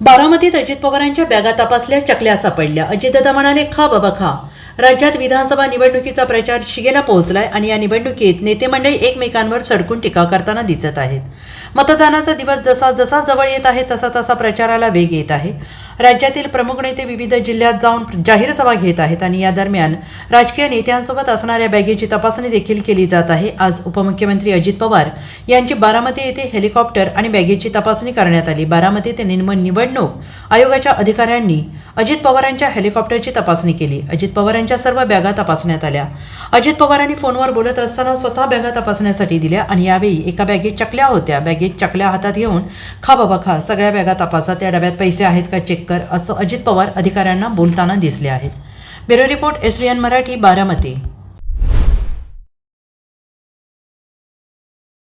बारामतीत अजित पवारांच्या बॅगा तपासल्या चकल्या सापडल्या. अजितदादा म्हणाले खा बाबा खा. राज्यात विधानसभा निवडणुकीचा प्रचार शिगेला पोहोचलाय आणि या निवडणुकीत नेते मंडळी एकमेकांवर सडकून टीका करताना दिसत आहेत. मतदानाचा दिवस जसा जसा जवळ येत आहे तसा तसा प्रचाराला वेग येत आहे. राज्यातील प्रमुख नेते विविध जिल्ह्यात जाऊन जाहीर सभा घेत आहेत आणि या दरम्यान राजकीय नेत्यांसोबत असणाऱ्या बॅगेची तपासणी देखील केली जात आहे. आज उपमुख्यमंत्री अजित पवार यांची बारामती येथे हेलिकॉप्टर आणि बॅगेची तपासणी करण्यात आली. बारामती ते निम- निवडणूक आयोगाच्या अधिकाऱ्यांनी अजित पवारांच्या हेलिकॉप्टरची तपासणी केली. अजित पवारांच्या सर्व बॅगा तपासण्यात आल्या. अजित पवारांनी फोनवर बोलत असताना स्वतः बॅगा तपासण्यासाठी दिल्या आणि यावेळी एका बॅगेत चकल्या होत्या. बॅगेत चकल्या हातात घेऊन खा बाबा खा सगळ्या बॅगा तपासा. त्या डब्यात पैसे आहेत का? चेक कर असं अजित पवार अधिकाऱ्यांना बोलताना दिसले आहेत. Bureau report S Marathi Baramati.